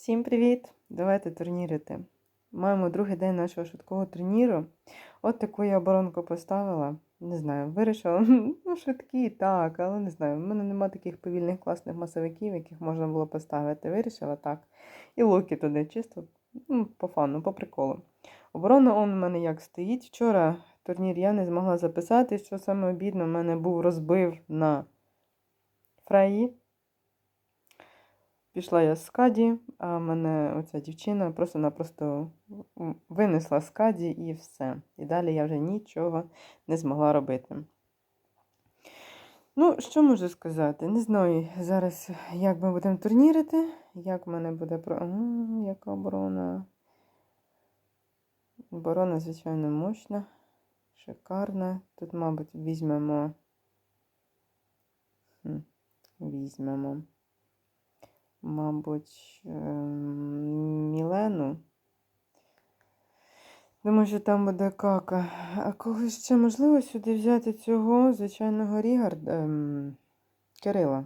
Всім привіт! Давайте турнірити. Маємо другий день нашого швидкого турніру. От таку я оборонку поставила. Не знаю, вирішила. Ну, швидкі, так, але не знаю. У мене нема таких повільних класних масовиків, яких можна було поставити. Вирішила так. І луки туди, чисто ну, по фану, по приколу. Оборона он у мене як стоїть. Вчора турнір я не змогла записати. Що саме обідно, в мене був розбив на Фреї. Пішла я з Скаді, а мене оця дівчина просто-напросто винесла з Скаді і все. І далі я вже нічого не змогла робити. Ну, що можу сказати? Не знаю зараз, як ми будемо турнірити, як в мене буде про. Яка оборона. Оборона, звичайно, мощна, шикарна. Тут, мабуть, візьмемо. Хм, Візьмемо мабуть, ем, Мілену. Думаю, що там буде кака. А когось ще можливо сюди взяти цього звичайного Рігарда ем, Кирила?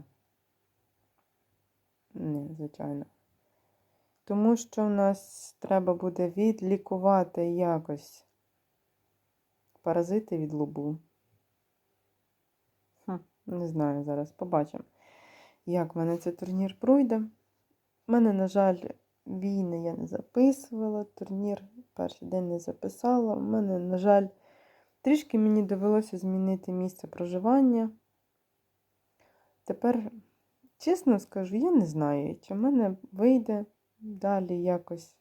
Ні, звичайно. Тому що в нас треба буде відлікувати якось паразити від лобу. Хм, не знаю, зараз побачимо як в мене цей турнір пройде. У мене, на жаль, війни я не записувала, турнір перший день не записала. У мене, на жаль, трішки мені довелося змінити місце проживання. Тепер, чесно скажу, я не знаю, чи в мене вийде далі якось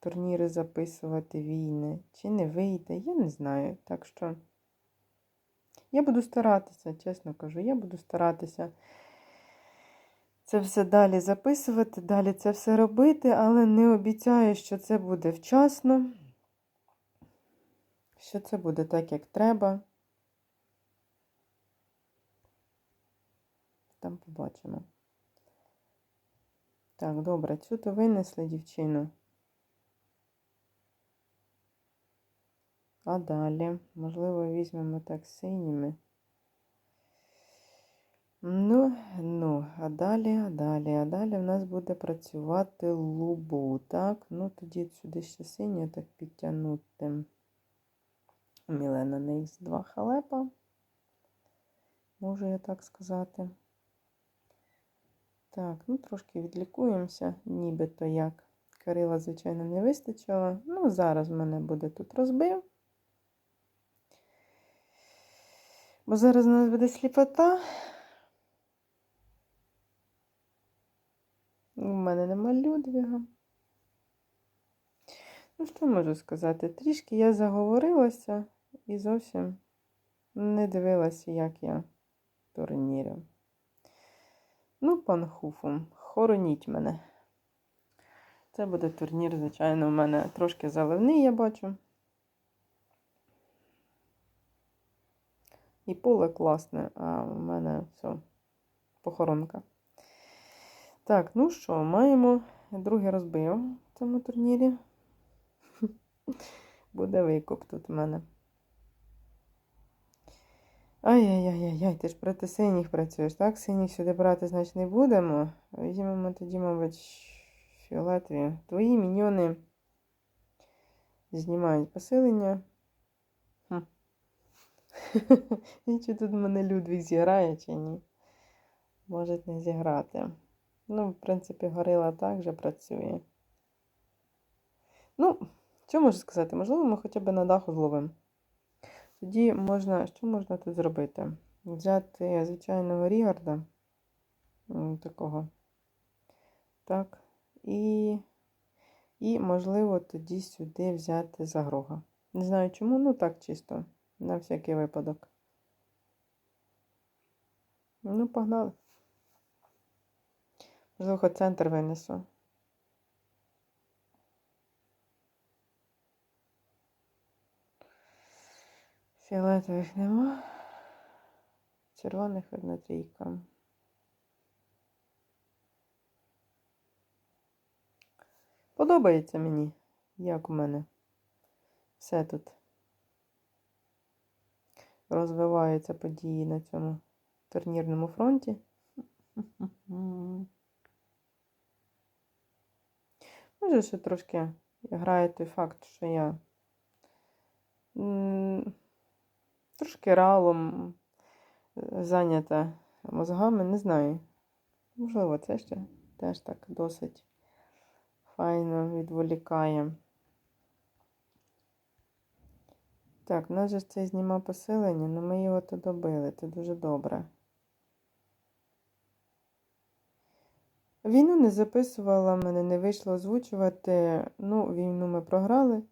турніри записувати війни, чи не вийде, я не знаю. Так що я буду старатися, чесно кажу, я буду старатися це все далі записувати, далі це все робити, але не обіцяю, що це буде вчасно, що це буде так, як треба. Там побачимо. Так, добре, цю то винесли дівчину. А далі, можливо, візьмемо так синіми. Ну, ну, а далі, а далі, а далі в нас буде працювати лубу. Так, ну тоді сюди ще синє так підтягнути. Мілена на Х2 халепа. Можу я так сказати. Так, ну трошки відлікуємося, нібито як. Кирила, звичайно, не вистачило. Ну, зараз в мене буде тут розбив. Бо зараз у нас буде сліпота. У мене нема Людвіга. Ну, що можу сказати? Трішки я заговорилася і зовсім не дивилася, як я турнірю. Ну, пан Хуфу, хороніть мене. Це буде турнір, звичайно, у мене трошки заливний, я бачу. І поле класне, а в мене все, похоронка. Так, ну що, маємо другий розбив в цьому турнірі. Буде викуп тут у мене. Ай-яй-яй-яй, ти ж проти синіх працюєш, так? Синіх сюди брати, значить, не будемо. Візьмемо тоді, мабуть, фіолетові. Твої міньйони знімають посилення. І чи тут в мене Людвіг зіграє, чи ні? Може не зіграти. Ну, в принципі, горила так же працює. Ну, що можу сказати? Можливо, ми хоча б на даху зловимо. Тоді можна, що можна тут зробити? Взяти звичайного Рігарда. Такого. Так. І, і, можливо, тоді сюди взяти загрога. Не знаю чому, ну так чисто, на всякий випадок. Ну, погнали. Можливо, винесу. Фіолетових нема. Червоних одна трійка. Подобається мені, як у мене. Все тут розвиваються події на цьому турнірному фронті. може, ще трошки грає той факт, що я трошки ралом е, зайнята мозгами, не знаю. Можливо, це ще теж так досить файно відволікає. Так, у нас же цей знімав посилення, але ми його то добили, це дуже добре. Війну не записувала, мене не вийшло озвучувати. Ну, війну ми програли.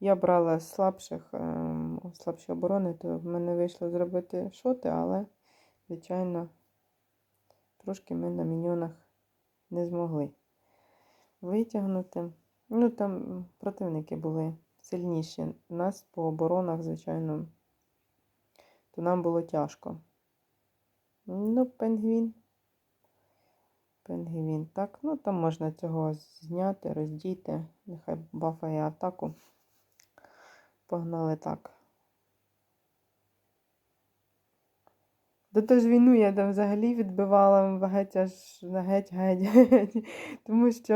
Я брала слабших, ем, слабші оборони, то в мене вийшло зробити шоти, але, звичайно, трошки ми на міньонах не змогли витягнути. Ну, там противники були сильніші. Нас по оборонах, звичайно, то нам було тяжко. Ну, пенгвін. Пенгвін. Так, ну там можна цього зняти, роздіти. Нехай бафає атаку. Погнали так. До тож війну я там взагалі відбивала геть аж на геть геть геть. Тому що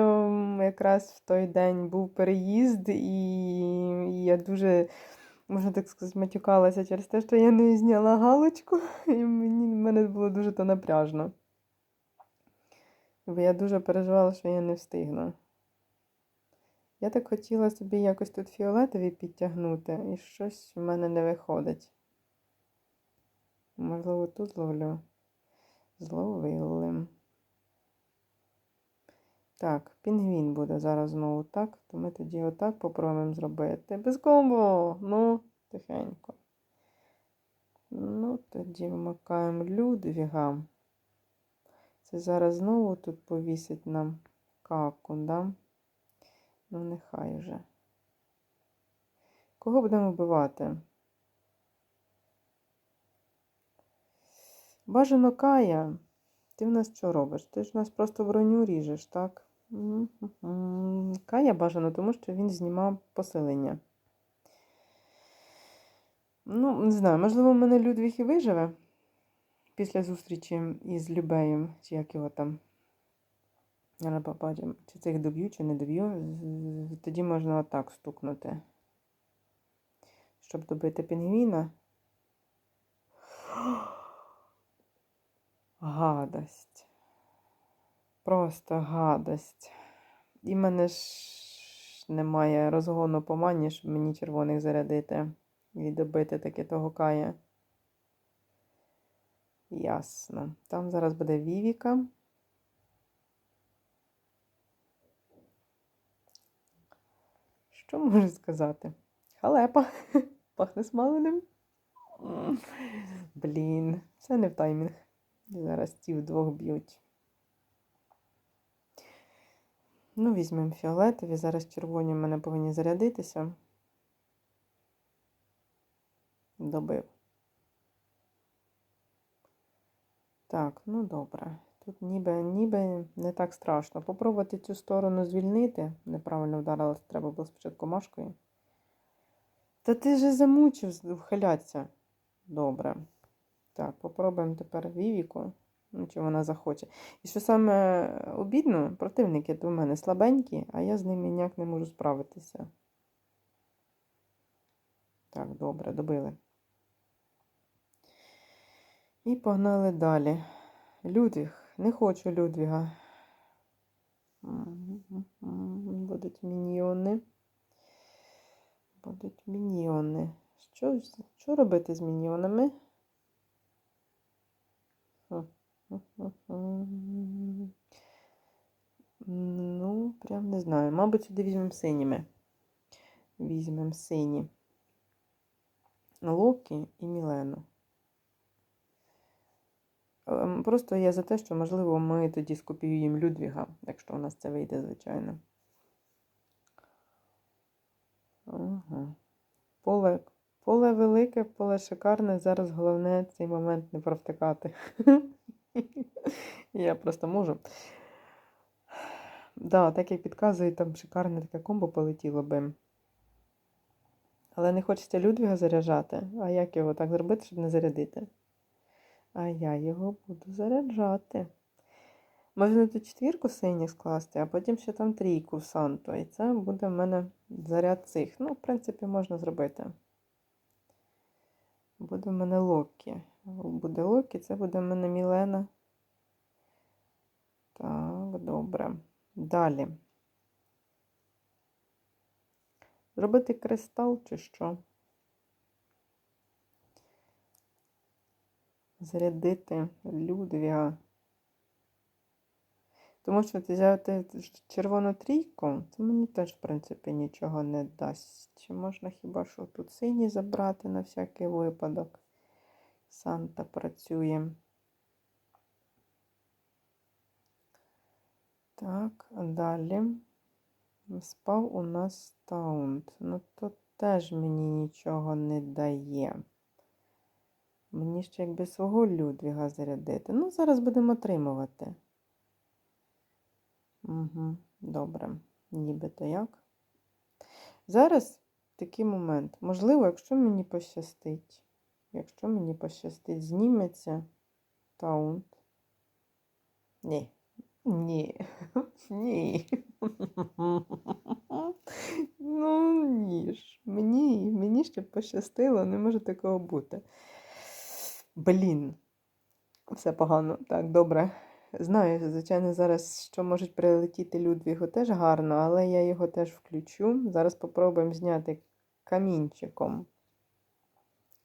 якраз в той день був переїзд, і я дуже, можна так сказати, матюкалася через те, що я не зняла галочку, і мені, в мене було дуже то напряжно. Бо я дуже переживала, що я не встигну. Я так хотіла собі якось тут фіолетові підтягнути, і щось в мене не виходить. Можливо, тут зловлю. Зловили. Так, пінгвін буде зараз знову так, то ми тоді отак попробуємо зробити. Без комбо! Ну, тихенько. Ну, тоді вмикаємо Людвіга. Це зараз знову тут повісить нам каку, да? Ну, нехай вже. Кого будемо вбивати? Бажано Кая. Ти в нас що робиш? Ти ж у нас просто броню ріжеш, так? Кая бажано, тому що він знімав поселення. Ну, не знаю, можливо, в мене Людвіг і виживе після зустрічі із Любеєм, чи як його там. Зараз побачимо, чи цих доб'ю, чи не доб'ю. Тоді можна отак стукнути. Щоб добити пінгвіна. Гадость. Просто гадость. І мене ж немає розгону по мані, щоб мені червоних зарядити і добити таки того кая. Ясно. Там зараз буде Вівіка. Що можу сказати? Халепа. Пахне смаленим. Блін, це не в таймінг. Зараз ті вдвох б'ють. Ну, візьмемо фіолетові. Зараз червоні в мене повинні зарядитися. Добив. Так, ну добре. Тут ніби, ніби не так страшно. Попробувати цю сторону звільнити. Неправильно вдарилась, треба було спочатку машкою. Та ти же замучив вхилятися. Добре. Так, попробуємо тепер Вівіку. Ну, чи вона захоче. І що саме обідно, противники до мене слабенькі, а я з ними ніяк не можу справитися. Так, добре, добили. І погнали далі. Людвіг. Не хочу Людвіга. Будуть міньйони. Будуть міньйони. Що, що робити з міньйонами? Ну, прям не знаю. Мабуть, сюди візьмемо синіми. Візьмемо сині. Локі і Мілену. Ем, Просто я за те, що, можливо, ми тоді скопіюємо Людвіга, якщо у нас це вийде, звичайно. Ага. Поле, поле велике, поле шикарне. Зараз головне цей момент не провтикати. Я просто можу. Да, так як підказує, там шикарне таке комбо полетіло би. Але не хочеться Людвіга заряджати. А як його так зробити, щоб не зарядити? А я його буду заряджати. Можна тут четвірку синіх скласти, а потім ще там трійку в Санту. І це буде в мене заряд цих. Ну, в принципі, можна зробити. Буде в мене Локі. Буде Локі, це буде в мене Мілена. Так, добре. Далі. Зробити кристал чи що? Зарядити Людвіга. Тому що взяти червону трійку, це мені теж, в принципі, нічого не дасть. Чи можна хіба що тут синій забрати на всякий випадок? Санта працює. Так, далі спав у нас таунт. Ну, то теж мені нічого не дає. Мені ще якби свого Людвіга зарядити. Ну, зараз будемо отримувати. Угу, добре, нібито як. Зараз такий момент. Можливо, якщо мені пощастить, якщо мені пощастить, зніметься таунт. Ні. Ні. Ні. Ну, ні ж. Мені, мені ще пощастило, не може такого бути. Блін. Все погано. Так, добре. Знаю, звичайно, зараз що можуть прилетіти Людвігу теж гарно, але я його теж включу. Зараз попробуємо зняти камінчиком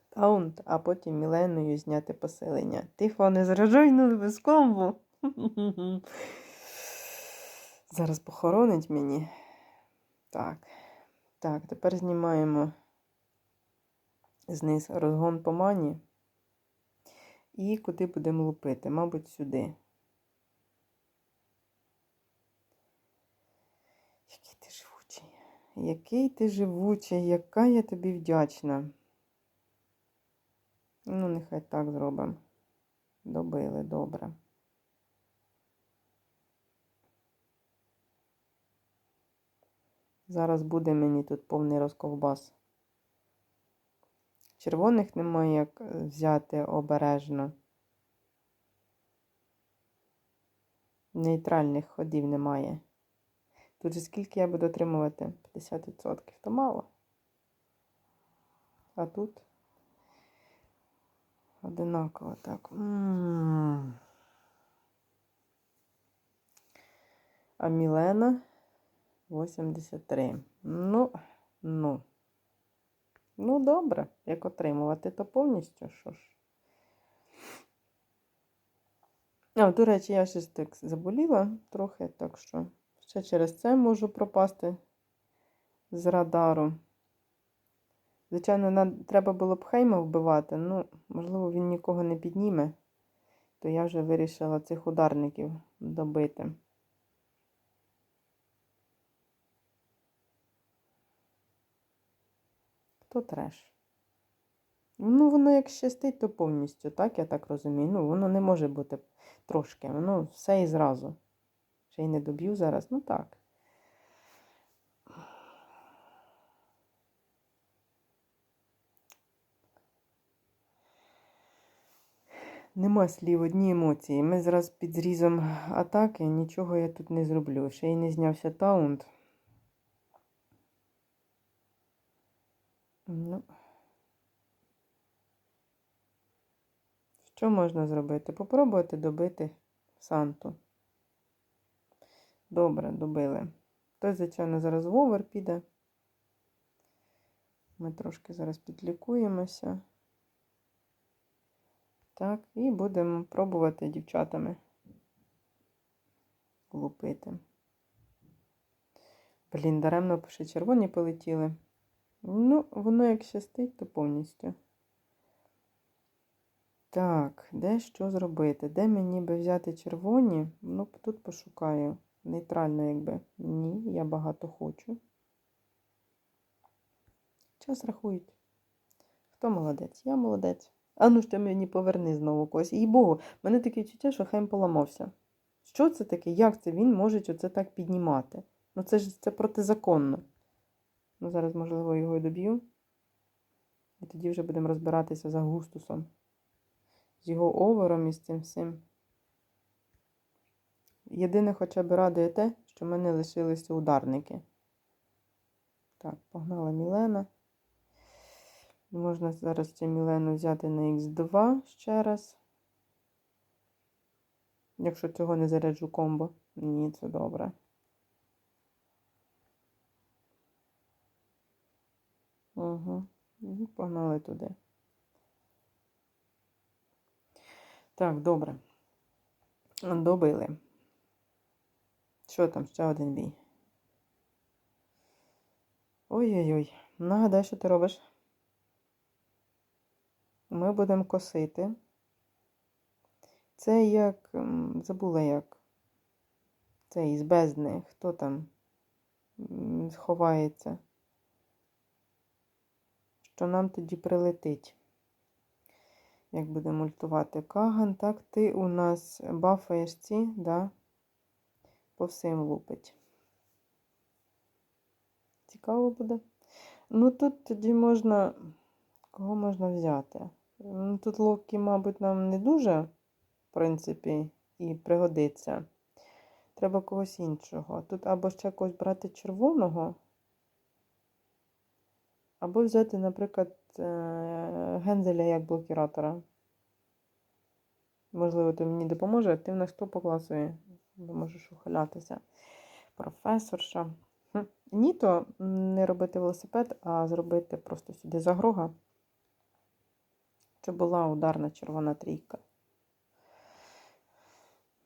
таунт, а потім Міленою зняти поселення. Тихо, не заражай ну, без. Зараз похоронить мені. Так. Так, тепер знімаємо зниз розгон по мані. І куди будемо лупити? Мабуть, сюди. Який ти живучий. Який ти живучий, яка я тобі вдячна. Ну, нехай так зробимо. Добили, добре. Зараз буде мені тут повний розковбас. Червоних немає як взяти обережно. Нейтральних ходів немає. Тут же скільки я буду отримувати? 50%. То мало. А тут одинаково так. А Мілена 83. Ну, ну. Ну, добре, як отримувати, то повністю що ж. А, до речі, я щось так заболіла трохи, так що ще через це можу пропасти з радару. Звичайно, треба було б Хейма вбивати, ну, можливо, він нікого не підніме, то я вже вирішила цих ударників добити. То треш. Ну, воно як щастить, то повністю, так, я так розумію. Ну, воно не може бути трошки, воно все і зразу. Ще й не доб'ю зараз, ну так. Нема слів, одні емоції. Ми зараз під зрізом атаки, нічого я тут не зроблю. Ще й не знявся таунт. Ну. Що можна зробити? Попробувати добити Санту. Добре, добили. Той, звичайно, зараз в овер піде. Ми трошки зараз підлікуємося. Так, і будемо пробувати дівчатами лупити. Блін, даремно ще червоні полетіли. Ну, воно як щастить, то повністю. Так, де що зробити? Де мені би взяти червоні? Ну, тут пошукаю. Нейтрально, якби. Ні, я багато хочу. Час рахують. Хто молодець? Я молодець. А ну ж ти мені поверни знову когось. І Богу, мене таке відчуття, що Хем поламався. Що це таке? Як це він може оце так піднімати? Ну це ж це протизаконно. Ну, зараз, можливо, його і доб'ю. І тоді вже будемо розбиратися за густусом. З його овером і з цим всім. Єдине хоча б радує те, що в мене лишилися ударники. Так, погнала Мілена. Можна зараз цю Мілену взяти на Х2 ще раз. Якщо цього не заряджу комбо. Ні, це добре. Угу. Погнали туди. Так, добре. Добили. Що там, ще один бій? Ой-ой-ой. Нагадай, що ти робиш? Ми будемо косити. Це як. Забула як. Це із бездни. Хто там м, сховається? Що нам тоді прилетить? Як будемо ультувати Каган, так ти у нас бафаєш ці, да? По всім лупить. Цікаво буде. Ну тут тоді можна. Кого можна взяти? Ну, Тут Локі, мабуть, нам не дуже, в принципі, і пригодиться. Треба когось іншого. Тут або ще когось брати червоного, або взяти, наприклад, е, Гензеля як блокіратора. Можливо, ти мені допоможе, ти в нас хто по класу? Можеш ухилятися. Професорша. Ні, то не робити велосипед, а зробити просто сюди загрога. Це була ударна червона трійка.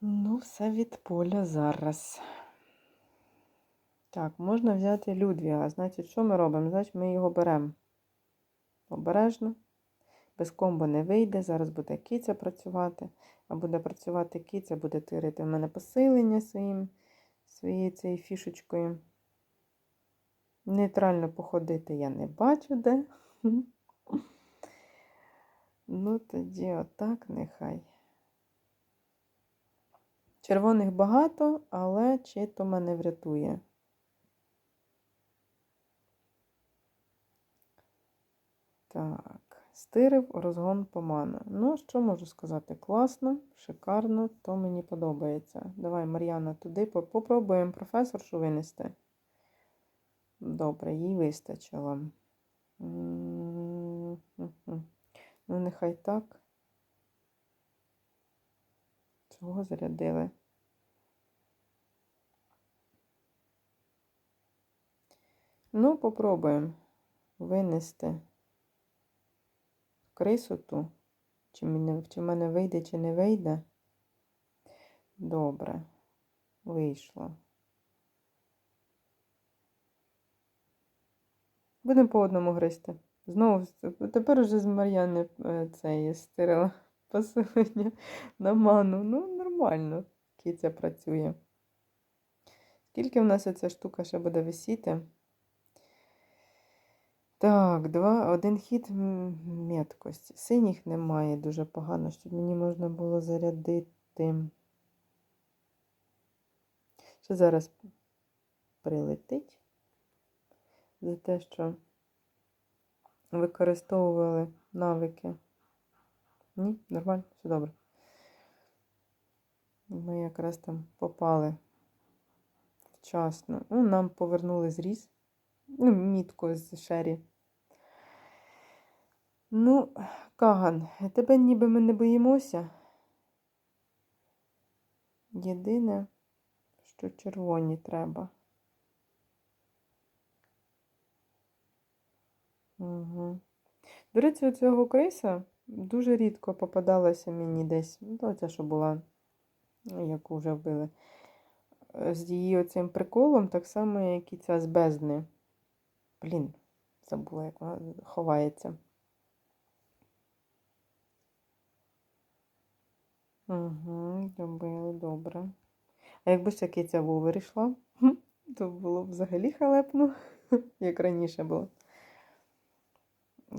Ну, все від поля зараз. Так, можна взяти Людвіга. Значить, що ми робимо? Значить, ми його беремо обережно. Без комбо не вийде. Зараз буде киця працювати. А буде працювати киця, буде тирити в мене посилення своїм, своєю цією фішечкою. Нейтрально походити я не бачу де. Ну, тоді отак нехай. Червоних багато, але чи то мене врятує. Так, стирив розгон по ману. Ну, що можу сказати? Класно, шикарно, то мені подобається. Давай, Мар'яна, туди попробуємо професоршу винести. Добре, їй вистачило. Ну, нехай так. Чого зарядили? Ну, попробуємо винести крису ту. Чи мене, чи мене вийде, чи не вийде. Добре. Вийшло. Будемо по одному гристи. Знову, тепер уже з Мар'яни е, це стирила посилення на ману. Ну, нормально, киця працює. Скільки в нас ця штука ще буде висіти? Так, два, один хід меткості. Синіх немає дуже погано, щоб мені можна було зарядити. Що зараз прилетить за те, що використовували навики. Ні, нормально, все добре. Ми якраз там попали вчасно. Ну, нам повернули зріз. Ну, мітку з Шері. Ну, Каган, тебе ніби ми не боїмося. Єдине, що червоні треба. Угу. До речі, у цього криса дуже рідко попадалася мені десь. Ну, ця, що була, яку вже вбили. З її оцим приколом, так само, як і ця з бездни. Блін, забула, як вона ховається. Угу, добили, добре. А якби ще киця Вовер то було б взагалі халепно, як раніше було.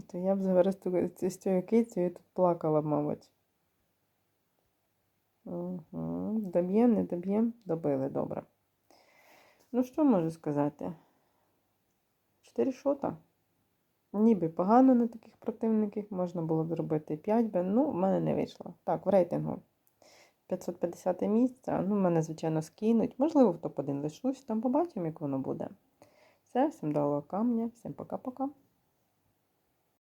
То я б зараз з цією кицею тут плакала, мабуть. Угу. Доб'єм, не доб'єм, добили, добре. Ну, що можу сказати? Чотири шота. Ніби погано на таких противників. Можна було б зробити 5 би. Ну, в мене не вийшло. Так, в рейтингу. 550 місце. Ну, мене, звичайно, скинуть. Можливо, в топ-1 лишусь, там побачимо, як воно буде. Все, всім дало камня, всім пока-пока.